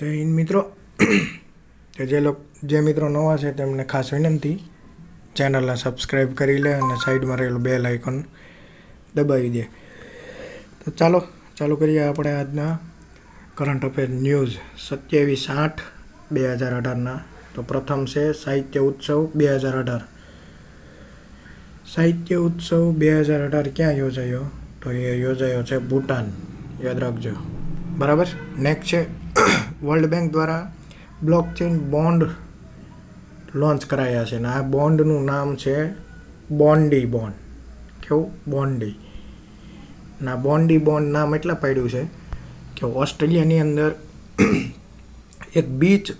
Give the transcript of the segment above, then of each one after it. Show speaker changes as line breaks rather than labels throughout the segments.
જય હિન્દ મિત્રો. કે જે લોક, જે મિત્રો નવા છે તેમને ખાસ વિનંતી. ચેનલને સબસ્ક્રાઈબ કરી લે અને સાઈડમાં રહેલું બેલ આઇકોન દબાવી દે. તો ચાલો, ચાલુ કરીએ આપણે આજના કરંટ અફેર ન્યૂઝ સત્યાવીસ આઠ બે હજાર અઢારના. તો પ્રથમ છે સાહિત્ય ઉત્સવ બે હજાર અઢાર. સાહિત્ય ઉત્સવ બે હજાર અઢાર ક્યાં યોજાયો? તો એ યોજાયો છે ભૂટાન. યાદ રાખજો. બરાબર? નેક્સ્ટ છે વર્લ્ડ બેંક દ્વારા બ્લોકચેન બોન્ડ લોન્ચ કરાયા છે અને આ બોન્ડનું નામ છે બોન્ડી બોન્ડ કેવું? બોન્ડી ના બોન્ડી બોન્ડ નામ એટલા પાડ્યું છે કે ઓસ્ટ્રેલિયાની અંદર એક બીચ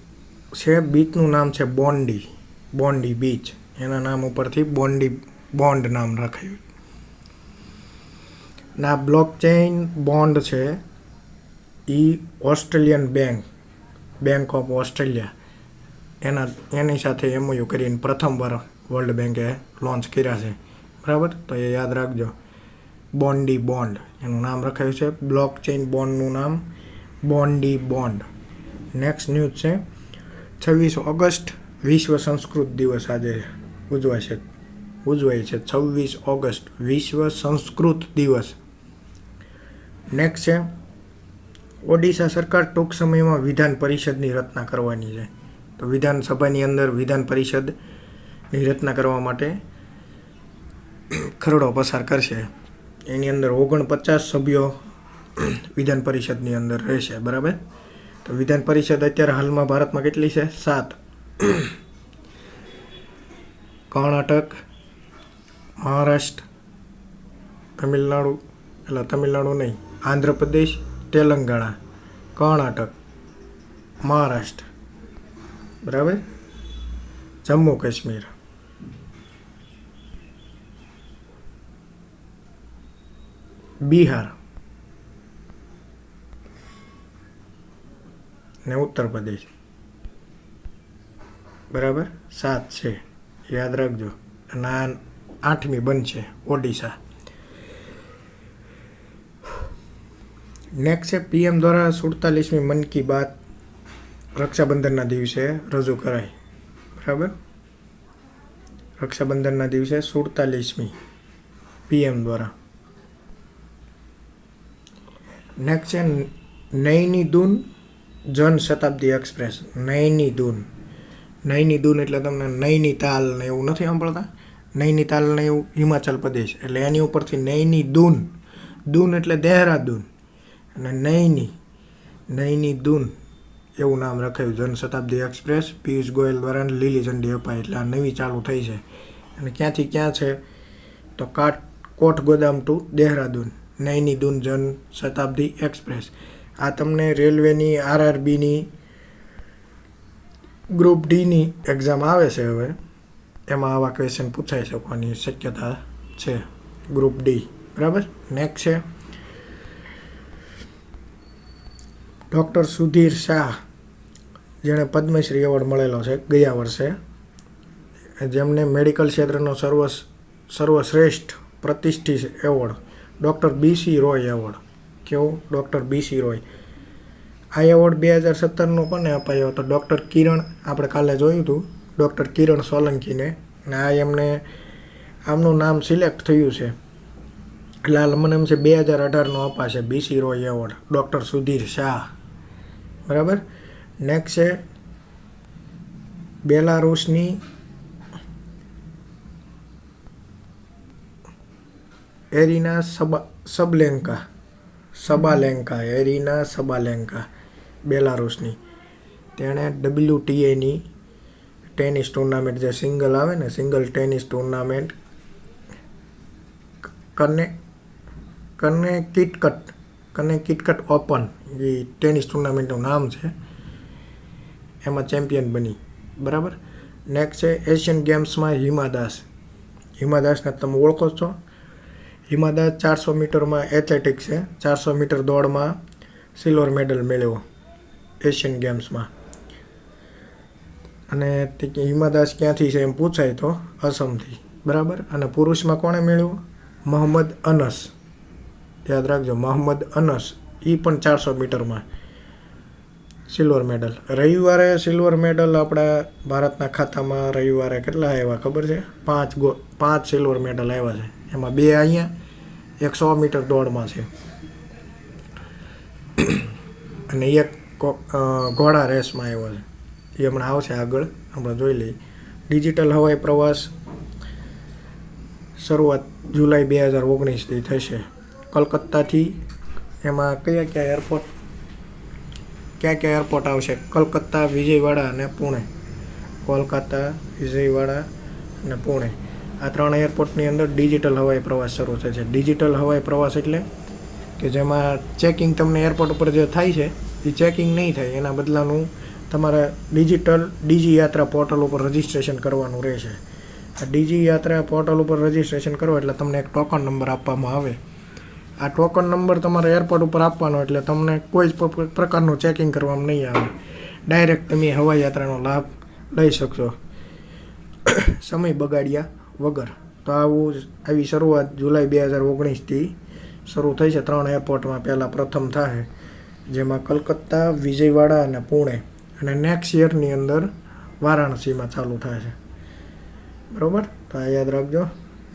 છે, બીચનું નામ છે બોન્ડી બોન્ડી બીચ એના નામ ઉપરથી બોન્ડી બોન્ડ નામ રાખાયું. ના બ્લોકચેન બોન્ડ છે એ Australian bank bank of Australia એના, એની સાથે એમઓયુ કરીને પ્રથમવાર વર્લ્ડ બેંકે લોન્ચ કર્યા છે. બરાબર? તો એ યાદ રાખજો. બોન્ડી બોન્ડ એનું નામ રખાયું છે. બ્લોક ચેઇન બોન્ડનું નામ બોન્ડી બોન્ડ નેક્સ્ટ ન્યૂઝ છે. છવ્વીસ ઓગસ્ટ વિશ્વ સંસ્કૃત દિવસ આજે ઉજવાય છે. ઉજવાય છે છવ્વીસ ઓગસ્ટ વિશ્વ સંસ્કૃત દિવસ. નેક્સ્ટ છે. ઓડિશા સરકાર ટૂંક સમયમાં વિધાન પરિષદની રચના કરવાની છે. તો વિધાનસભાની અંદર વિધાન પરિષદની રચના કરવા માટે ખરડો પસાર કરશે. એની અંદર ઓગણપચાસ સભ્યો વિધાન પરિષદની અંદર રહેશે, બરાબર? તો વિધાન પરિષદ અત્યારે હાલમાં ભારતમાં કેટલી છે? સાત. કર્ણાટક, મહારાષ્ટ્ર, તમિલનાડુ, એટલે તમિલનાડુ નહીં, આંધ્રપ્રદેશ તેલંગાણા, કર્ણાટક, મહારાષ્ટ્ર. બરાબર? જમ્મુ કાશ્મીર. બિહાર. ને ઉત્તર પ્રદેશ. બરાબર? સાત છે. યાદ રાખજો. અને આ આઠમી બનશે ઓડિશા. નેક્સ્ટ છે પીએમ દ્વારા સુડતાલીસમી મન કી બાત રક્ષાબંધનના દિવસે રજૂ કરાઈ. બરાબર? રક્ષાબંધનના દિવસે સુડતાલીસમી પીએમ દ્વારા. નેક્સ્ટ છે નૈની દૂન જન શતાબ્દી એક્સપ્રેસ. નૈની દૂન નૈની દૂન એટલે તમને નૈનીતાલ ને એવું નથી સાંભળતા? નૈનીતાલ ને એવું હિમાચલ પ્રદેશ. એટલે એની ઉપરથી નૈની દૂન દૂન એટલે દેહરાદૂન. અને નૈની નૈની દૂન, એવું નામ રખાયું જનશતાબ્દી એક્સપ્રેસ, પિયુષ ગોયલ દ્વારા લીલી ઝંડી અપાઈ. એટલે આ નવી ચાલુ થઈ છે. અને ક્યાંથી ક્યાં છે? તો કાટ, કોટ ગોદામ ટુ દેહરાદૂન, નૈની દૂન જન શતાબ્દી એક્સપ્રેસ. આ તમને રેલવેની આરઆરબીની, ગ્રુપ ડીની એક્ઝામ આવે છે હવે. એમાં આવા ક્વેશ્ચન પૂછાઈ શકવાની શક્યતા છે, ગ્રુપ ડી. બરાબર? નેક્સ્ટ છે. ડૉક્ટર સુધીર શાહ, જેણે પદ્મશ્રી એવોર્ડ મળેલો છે ગયા વર્ષે, જેમને મેડિકલ ક્ષેત્રનો સર્વ સર્વશ્રેષ્ઠ પ્રતિષ્ઠિત award, doctor BC Roy award કેવો ડૉક્ટર બીસી રોય. આ એવોર્ડ બે હજાર સત્તરનો કોને અપાયો હતો? ડૉક્ટર કિરણ, આપણે કાલે જોયું હતું, ડૉક્ટર કિરણ સોલંકીને. અને આ એમને, આમનું નામ સિલેક્ટ થયું છે. એટલે મને એમ છે, બે હજાર અઢારનો અપાશે BC Roy award, doctor Sudhir Shah. બરાબર? નેક્સ્ટ છે, બેલારૂસની એરિના સબા, સબલેન્કા, સબાલેન્કા, એરિના સબાલેન્કા, બેલારૂસની. તેણે ડબલ્યુટીએની ટેનિસ ટુર્નામેન્ટ જે સિંગલ આવે ને, સિંગલ ટેનિસ ટુર્નામેન્ટ કને કને કિટકટ કને કિટકટ ઓપન એ ટેનિસ ટુર્નામેન્ટનું નામ છે. એમાં ચેમ્પિયન બની. બરાબર? નેક્સ્ટ છે એશિયન ગેમ્સમાં હિમા દાસ. હિમા દાસને તમે ઓળખો છો. હિમા દાસ ચારસો મીટરમાં એથ્લેટિક છે. ચારસો મીટર દોડમાં સિલ્વર મેડલ મેળવ્યો એશિયન ગેમ્સમાં અને હિમા દાસ ક્યાંથી છે એમ પૂછાય તો અસમથી બરાબર? અને પુરુષમાં કોણે મેળવ્યું? મોહમ્મદ અનસ. યાદ રાખજો, મોહમ્મદ અનસ એ પણ ચારસો મીટરમાં સિલ્વર મેડલ. રવિવારે સિલ્વર મેડલ આપણા ભારતના ખાતામાં રવિવારે કેટલા આવ્યા ખબર છે? પાંચ ગો, પાંચ સિલ્વર મેડલ આવ્યા છે. એમાં બે અહીંયા, એક સો મીટર દોડમાં છે. અને એક ઘોડા રેસમાં આવ્યો છે. એ હમણાં આવશે આગળ આપણે જોઈ લઈએ. ડિજિટલ હવાઈ પ્રવાસ શરૂઆત જુલાઈ બે હજાર ઓગણીસથી થશે. કલકત્તાથી એમાં કયા કયા એરપોર્ટ કયા કયા એરપોર્ટ આવશે? કલકત્તા, વિજયવાડા અને પુણે. કોલકાતા, વિજયવાડા અને પુણે. આ ત્રણ એરપોર્ટની અંદર ડિજિટલ હવાઈ પ્રવાસ શરૂ થશે ડિજિટલ હવાઈ પ્રવાસ એટલે કે જેમાં ચેકિંગ તમને એરપોર્ટ ઉપર જે થાય છે, એ ચેકિંગ નહીં થાય. એના બદલાનું તમારે ડિજિટલ ડીજી યાત્રા પોર્ટલ ઉપર રજિસ્ટ્રેશન કરવાનું રહેશે. આ ડીજી યાત્રા પોર્ટલ ઉપર રજિસ્ટ્રેશન કરો એટલે તમને એક ટોકન નંબર આપવામાં આવે. આ ટોકન નંબર તમારે એરપોર્ટ ઉપર આપવાનો એટલે તમને કોઈ જ પ્રકારનું ચેકિંગ કરવામાં નહીં આવે. ડાયરેક્ટ તમે હવાઈ યાત્રાનો લાભ લઈ શકશો. સમય બગાડ્યા વગર. તો આવું આવી શરૂઆત જુલાઈ બે હજાર ઓગણીસથી શરૂ થઈ છે. ત્રણ એરપોર્ટમાં પહેલાં પ્રથમ થાય જેમાં કલકત્તા, વિજયવાડા અને પુણે. અને નેક્સ્ટ યરની અંદર વારાણસીમાં ચાલુ થાય છે. બરાબર? તો આ યાદ રાખજો.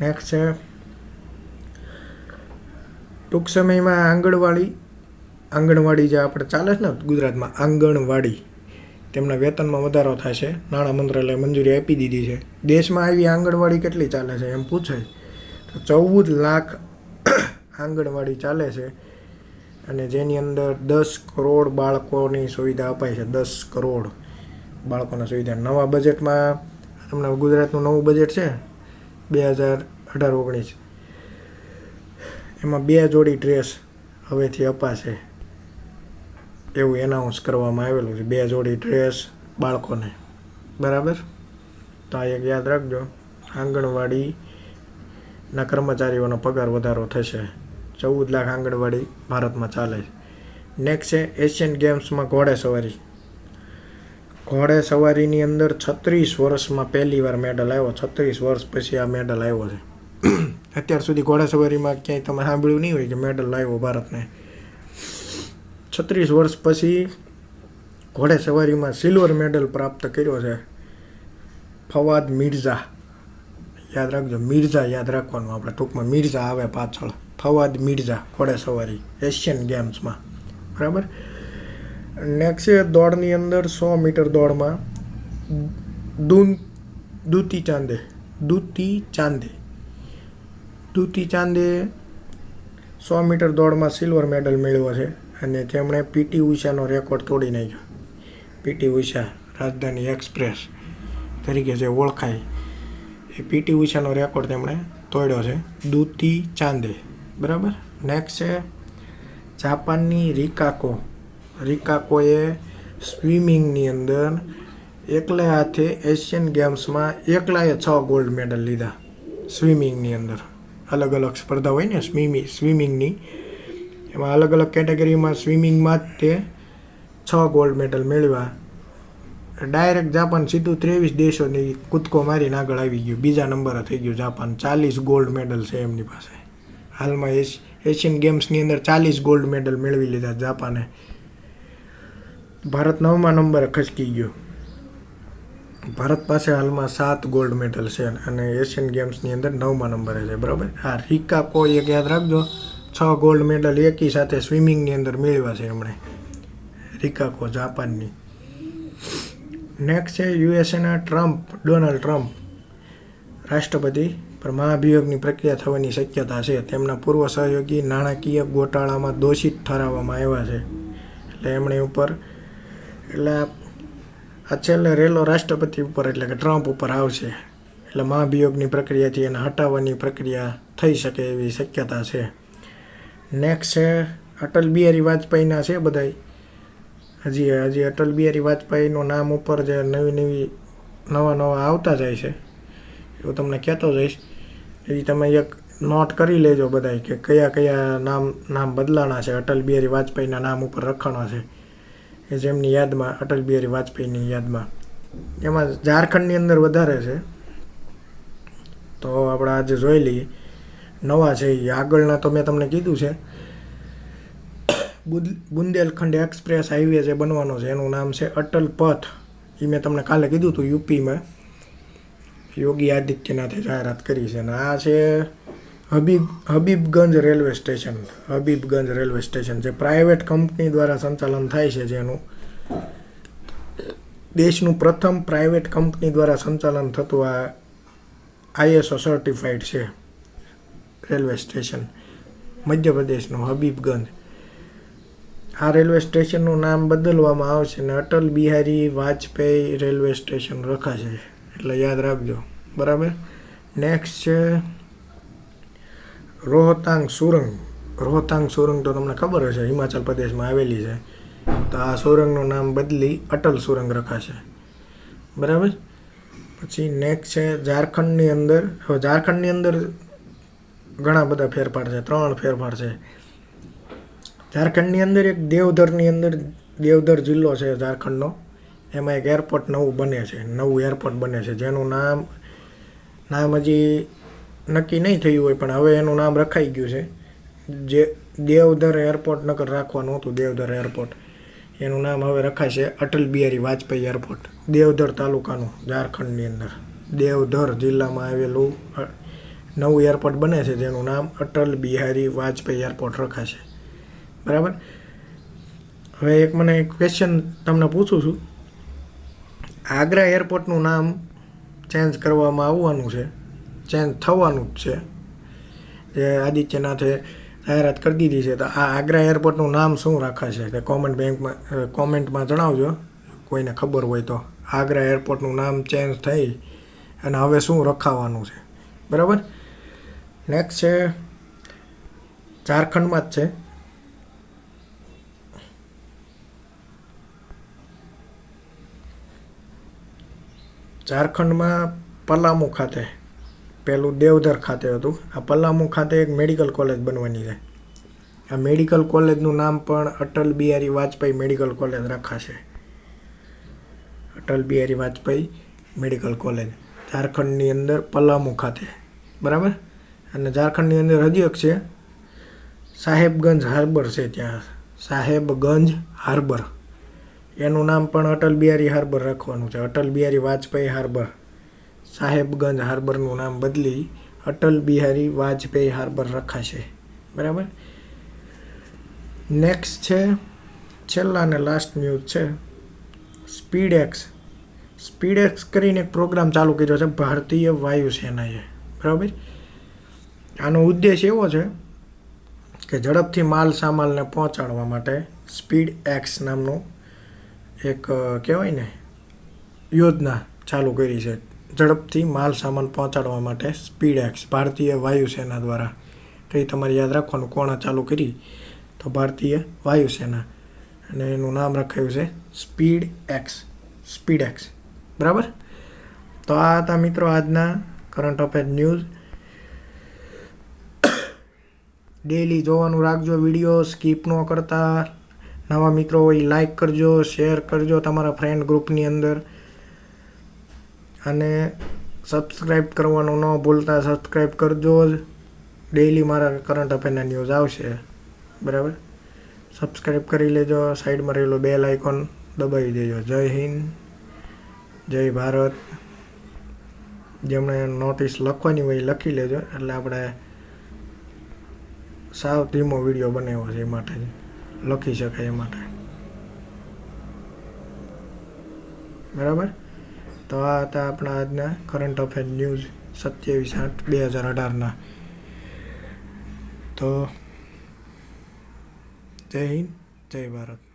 નેક્સ્ટ છે ટૂંક સમયમાં આંગણવાડી આંગણવાડી જે આપણે ચાલે છે ને ગુજરાતમાં, આંગણવાડી, તેમના વેતનમાં વધારો થશે નાણાં મંત્રાલયે મંજૂરી આપી દીધી છે. દેશમાં આવી આંગણવાડી કેટલી ચાલે છે એમ પૂછાય તો ચૌદ લાખ આંગણવાડી ચાલે છે અને જેની અંદર દસ કરોડ બાળકોની સુવિધા અપાય છે. દસ કરોડ બાળકોને સુવિધા. નવા બજેટમાં તમને ગુજરાતનું નવું બજેટ છે? બે હજાર અઢાર, ઓગણીસ. એમાં બે જોડી ડ્રેસ હવેથી અપાશે. એવું એનાઉન્સ કરવામાં આવેલું છે. બે જોડી ડ્રેસ બાળકોને. બરાબર? તો આ એક યાદ રાખજો. આંગણવાડીના કર્મચારીઓનો પગાર વધારો થશે. ચૌદ લાખ આંગણવાડી ભારતમાં ચાલે છે. નેક્સ્ટ છે એશિયન ગેમ્સમાં ઘોડે સવારી. ઘોડે સવારીની અંદર છત્રીસ વર્ષમાં પહેલી વાર મેડલ આવ્યો. છત્રીસ વર્ષ પછી આ મેડલ આવ્યો છે. અત્યાર સુધી ઘોડાસવારીમાં ક્યાંય તમે સાંભળ્યું નહીં હોય કે મેડલ લાવ્યો ભારતને. છત્રીસ વર્ષ પછી ઘોડેસવારીમાં સિલ્વર મેડલ પ્રાપ્ત કર્યો છે. ફવાદ મિર્ઝા. યાદ રાખજો, મિર્ઝા યાદ રાખવાનું આપણે ટૂંકમાં. મિર્ઝા આવે પાછળ. ફવાદ મિર્ઝા ઘોડે સવારી એશિયન ગેમ્સમાં બરાબર? નેક્સ્ટ દોડની અંદર સો મીટર દોડમાં દૂન દૂતી ચાંદે. દૂતી ચાંદે. દૂતી ચાંદે સો મીટર દોડમાં સિલ્વર મેડલ મેળવ્યો છે અને તેમણે પીટી ઉષાનો રેકોર્ડ તોડી નાખ્યો. પીટી ઉષા રાજધાની એક્સપ્રેસ તરીકે જે ઓળખાય, એ પીટી ઉષાનો રેકોર્ડ તેમણે તોડ્યો છે. દૂતી ચાંદે, બરાબર? નેક્સ્ટ છે જાપાનની રિકાકો. રિકાકોએ સ્વિમિંગની અંદર એકલા હાથે એશિયન ગેમ્સમાં એકલાએ છ ગોલ્ડ મેડલ લીધા સ્વિમિંગની અંદર. અલગ અલગ સ્પર્ધા હોય ને સ્વિમિંગ સ્વિમિંગની, એમાં અલગ અલગ કેટેગરીમાં સ્વિમિંગમાં જ તે છ ગોલ્ડ મેડલ મેળવ્યા. ડાયરેક્ટ જાપાન સીધું ત્રેવીસ દેશોની કૂદકો મારીને આગળ આવી ગયું. બીજા નંબરે થઈ ગયું જાપાન ચાલીસ ગોલ્ડ મેડલ છે એમની પાસે. હાલમાં એશ, એશિયન ગેમ્સની અંદર ચાલીસ ગોલ્ડ મેડલ મેળવી લીધા જાપાને ભારત નવમા નંબરે ખસકી ગયો. ભારત પાસે હાલમાં સાત ગોલ્ડ મેડલ છે અને એશિયન ગેમ્સની અંદર નવમા નંબરે છે, બરાબર? હા રીકા કોઈ એક યાદ રાખજો. છ ગોલ્ડ મેડલ એકી સાથે સ્વિમિંગની અંદર મેળવ્યા છે એમણે. રિકાકો જાપાનની નેક્સ્ટ છે યુએસએના ટ્રમ્પ ડોનાલ્ડ ટ્રમ્પ રાષ્ટ્રપતિ પર મહાભિયોગની પ્રક્રિયા થવાની શક્યતા છે. તેમના પૂર્વ સહયોગી નાણાકીય ગોટાળામાં દોષિત ઠરાવવામાં આવ્યા છે. એટલે એમણે ઉપર એટલે આ છેલ્લે રેલો રાષ્ટ્રપતિ ઉપર એટલે કે ટ્રમ્પ ઉપર આવશે. એટલે મહાભિયોગની પ્રક્રિયાથી એને હટાવવાની પ્રક્રિયા થઈ શકે એવી શક્યતા છે. નેક્સ્ટ છે, અટલ બિહારી વાજપેયીના છે બધાય. હજી હજી અટલ બિહારી વાજપેયીનું નામ ઉપર જે નવી નવી, નવા નવા આવતા જાય છે. એવું તમને કહેતો જઈશ. એ તમે એક નોટ કરી લેજો બધાય કે કયા કયા નામ નામ બદલાણા છે. અટલ બિહારી વાજપેયીના નામ ઉપર રખાણા છે. એ જેમની યાદમાં, અટલ બિહારી વાજપેયીની યાદમાં, એમાં ઝારખંડની અંદર વધારે છે. તો આપણે આજે જોઈ લઈએ. નવા છે એ આગળના તો મેં તમને કીધું છે. બુદ- બુંદેલખંડ એક્સપ્રેસ હાઈવે જે બનવાનો છે, એનું નામ છે અટલ પથ. એ મેં તમને કાલે કીધું હતું યુપીમાં. યોગી આદિત્યનાથે જાહેરાત કરી છે. અને આ છે Habib, Habibganj railway station, Habibganj railway station જે પ્રાઇવેટ કંપની દ્વારા સંચાલન થાય છે જેનું દેશનું પ્રથમ પ્રાઇવેટ કંપની દ્વારા સંચાલન થતું આ આઈએસઓ સર્ટિફાઈડ છે રેલવે સ્ટેશન, મધ્યપ્રદેશનું હબીબગંજ. આ રેલવે સ્ટેશનનું નામ બદલવામાં આવશે અને અટલ બિહારી વાજપેયી રેલવે સ્ટેશન રખાશે, એટલે યાદ રાખજો. બરાબર? નેક્સ્ટ છે રોહતાંગ સુરંગ. રોહતાંગ સુરંગ તો તમને ખબર હશે, હિમાચલ પ્રદેશમાં આવેલી છે. તો આ સુરંગનું નામ બદલી અટલ સુરંગ રખાશે. બરાબર? પછી નેક્સ્ટ છે ઝારખંડની અંદર. હવે ઝારખંડની અંદર ઘણા બધા ફેરફાર છે, ત્રણ ફેરફાર છે. ઝારખંડની અંદર એક દેવધરની અંદર, દેવધર જિલ્લો છે ઝારખંડનો. એમાં એક એરપોર્ટ નવું બને છે, નવું એરપોર્ટ બને છે, જેનું નામ નામ હજી નક્કી નહીં થયું હોય, પણ હવે એનું નામ રખાઈ ગયું છે. જે દેવધર એરપોર્ટ નકર રાખવાનું હતું, દેવધર એરપોર્ટ. એનું નામ હવે રખાય છે અટલ બિહારી વાજપેયી એરપોર્ટ, દેવધર તાલુકાનું, ઝારખંડની અંદર. દેવધર જિલ્લામાં આવેલું નવું એરપોર્ટ બને છે, જેનું નામ અટલ બિહારી વાજપેયી એરપોર્ટ રખાશે. બરાબર? હવે એક મને એક ક્વેશ્ચન તમને પૂછું છું. આગ્રા એરપોર્ટનું નામ ચેન્જ કરવામાં આવવાનું છે. ચેન્જ થવાનું જ છે. જે આદિત્યનાથે જાહેરાત કરી દીધી છે. તો આ આગ્રા એરપોર્ટનું નામ શું રાખાશે? તે કોમેન્ટ બેંકમાં કોમેન્ટમાં જણાવજો. કોઈને ખબર હોય તો. આગ્રા એરપોર્ટનું નામ ચેન્જ થઈ અને હવે શું રખાવાનું છે? બરાબર? નેક્સ્ટ છે, ઝારખંડમાં જ છે. ઝારખંડમાં પલામુ ખાતે પેલું દેવધર ખાતે હતું. આ પલામુ ખાતે એક મેડિકલ કોલેજ બનવાની છે. આ મેડિકલ કોલેજનું નામ પણ અટલ બિહારી વાજપેયી મેડિકલ કોલેજ રખાશે. Atal Bihari Vajpayee medical college. ઝારખંડની અંદર પલામુ ખાતે. બરાબર? અને ઝારખંડની અંદર હજી એક છે. સાહેબગંજ હાર્બર છે ત્યાં. સાહેબગંજ હાર્બર. એનું નામ પણ અટલ બિહારી હાર્બર રાખવાનું છે. અટલ બિહારી વાજપેયી હાર્બર. સાહેબગંજ હાર્બરનું નામ બદલી અટલ બિહારી વાજપેયી હાર્બર રખાશે. બરાબર? નેક્સ્ટ છે, છેલ્લા અને લાસ્ટ ન્યૂઝ છે સ્પીડ એક્સ સ્પીડ એક્સ કરીને એક પ્રોગ્રામ ચાલુ કર્યો છે, ભારતીય વાયુસેનાએ. બરાબર? આનો ઉદ્દેશ એવો છે કે ઝડપથી માલ સામાનને પહોંચાડવા માટે સ્પીડ એક્સ નામનું એક કહેવાય ને, યોજના ચાલુ કરી છે. ઝડપથી માલ સામાન પહોંચાડવા માટે સ્પીડ એક્સ ભારતીય વાયુસેના દ્વારા. તો એ તમારે યાદ રાખવાનું, કોણે ચાલુ કરી? તો ભારતીય વાયુસેના. અને એનું નામ રખાયું છે સ્પીડ એક્સ સ્પીડ એક્સ બરાબર? તો આ હતા મિત્રો આજના કરંટ અફેર ન્યૂઝ ડેલી જોવાનું રાખજો વીડિયો સ્કીપ ન કરતા. નવા મિત્રો હોય લાઈક કરજો શેર કરજો તમારા ફ્રેન્ડ ગ્રુપની અંદર. અને સબસ્ક્રાઈબ કરવાનું ન ભૂલતા સબસ્ક્રાઈબ કરજો જ. ડેઈલી મારા કરંટ અફેરના ન્યૂઝ આવશે. બરાબર? સબસ્ક્રાઈબ કરી લેજો, સાઈડમાં રહેલો બેલ આઇકોન દબાવી દેજો. જય હિન્દ, જય ભારત. જેમણે નોટિસ લખવાની હોય લખી લેજો, એટલે આપણે સાવ ધીમો વીડિયો બનાવ્યો છે એ માટે લખી શકાય એ માટે. બરાબર? તો આ હતા આપણા આજના કરંટ અફેર ન્યૂઝ સત્યાવીસ આઠ બે હજાર અઢારના. તો જય હિન્દ, જય ભારત.